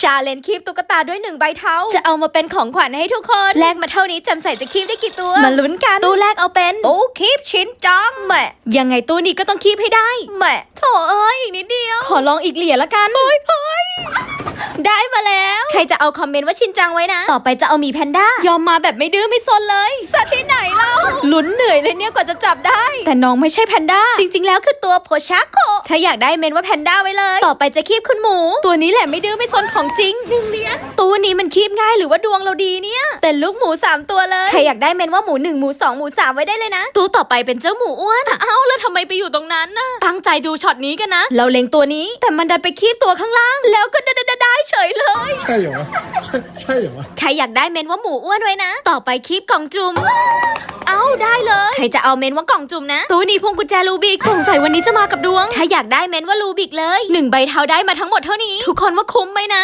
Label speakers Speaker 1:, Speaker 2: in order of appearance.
Speaker 1: ชาเลนคีบตุ๊กตาด้วยหนึ่งใบเท้า จะเอามาเป็นของขวัญให้ทุกคนแลกมาเท่านี้จำใส่จะคีบได้กี่ตัว มาลุ้นกัน ตู้แรกเอาเป็น ตู้คีบชิ้นจังแหม่ยังไงตู้นี้ก็ต้องคีบให้ได้แหม่โถเอ้ยอีกนิดเดียว ขอลองอีกเหรียญละกันเฮ้ยเฮ้ยได้มาแล้ว ใครจะเอาคอมเมนต์ว่าชินจังไว้นะ ต่อไปจะเอาหมีแพนด้ายอมมาแบบไม่ดื้อไม่ซนเลยสัตว์ที่ไหนเล่าลุ้นเหนื่อยเลยเนี่ยกว่าจะจับได้ แต่น้องไม่ใช่แพนด้า จริง ๆ แล้วคือตัวโพชาโกถ้าอยากได้เมนว่าแพนด้าไว้เลย ต่อไปจะคีบคุณหมู ตัวนี้แหละไม่ดื้อไม่ซนของจริงหนึ่งเหรียญตัวนี้มันคีบง่ายหรือว่าดวงเราดีเนี่ย เป็นลูกหมูสามตัวเลย ใครอยากได้เมนว่าหมูหนึ่งหมูสองหมูสามไว้ได้เลยนะ ตัวต่อไปเป็นเจ้าหมูอ้วนเอ้าแล้วทำไมไปอยู่ตรงนั้นน่ะตั้งใจดูช็อตนี้กันนะ เราเล็งตัวนี้ แต่มันดันไปคีบตัวข้างล่าง แล้วก็ได้ได้เฉยเลย
Speaker 2: ใช่เหรอวะใช่ใช่เหรอวะ
Speaker 1: ใครอยากได้เมนว่าหมูอ้วนไว้นะ ต่อไปคลิปกล่องจุ่มเอาได้เลย ใครจะเอาเมนว่ากล่องจุ่มนะตัวนี้พวงกุญแจรูบิกสงสัยวันนี้จะมากับดวง ถ้าอยากได้เมนว่ารูบิกเลยหนึ่งใบเท้าได้มาทั้งหมดเท่านี้ ทุกคนว่าคุ้มไหมนะ